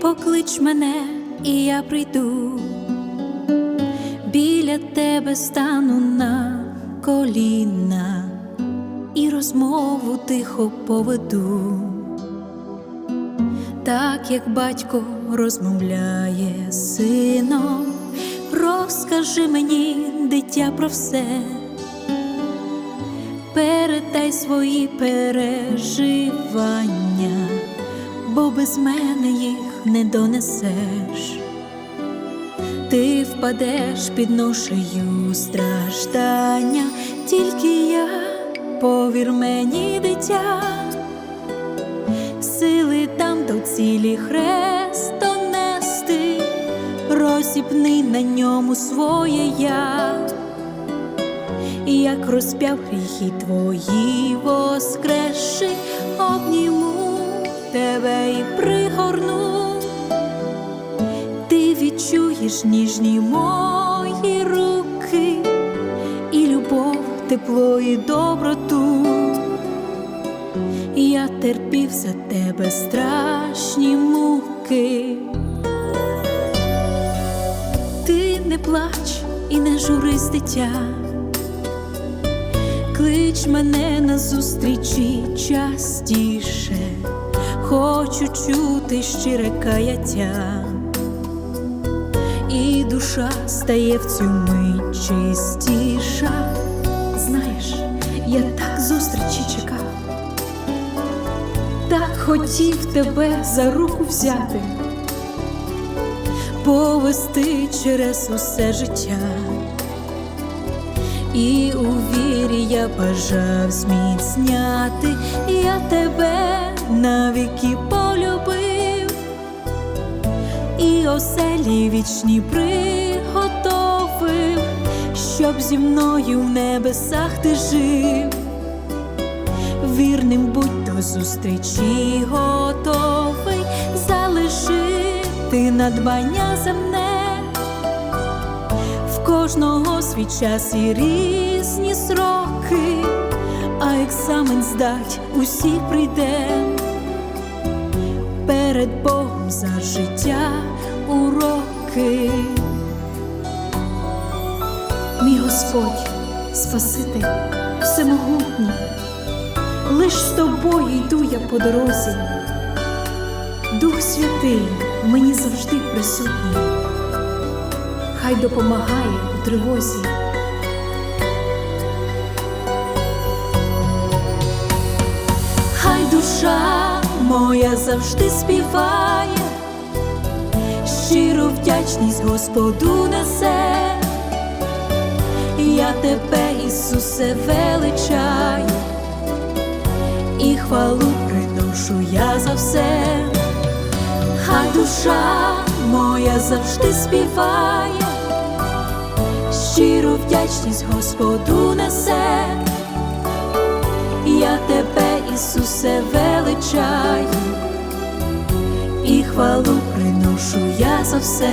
Клич мене, і я прийду, біля тебе стану на коліна і розмову тихо поведу, так як батько розмовляє сином, розкажи мені, дитя, про все, передай свої переживання, бо без мене їх не донесеш. Ти впадеш під ношею страждання, тільки я, повір мені, дитя, сили там до цілі хрест нести, розіпни на ньому своє я, як розп'яв гріхи твої воскресши, обніму тебе і пригорну відчуєш ніжні мої руки, і любов, тепло і доброту. Я терпів за тебе страшні муки. Ти не плач і не журись, дитя, клич мене на зустрічі частіше, хочу чути щире каяття душа стає в цю мить чистіша. Знаєш, я так зустрічі чекав, так хотів тебе за руку взяти, повести через усе життя, і у вірі я бажав зміцняти, я тебе навіки оселі вічні приготовив, щоб зі мною в небесах ти жив, вірним будь до зустрічі готовий залишити надбання земне, в кожного свій час і різні сроки, а екзамен здать усі прийдем перед Богом за життя уроки. Мій Господь, Спаситель, всемогутній, лиш з тобою йду я по дорозі. Дух Святий мені завжди присутній, хай допомагає у тривозі. Хай душа моя завжди співає, щиру вдячність Господу несе, я тебе, Ісусе, величаю, і хвалу приношу я за все, хай душа моя завжди співає, щиру вдячність Господу несе. Я тебе, Ісусе, величаю, і хвалу приношу я за все.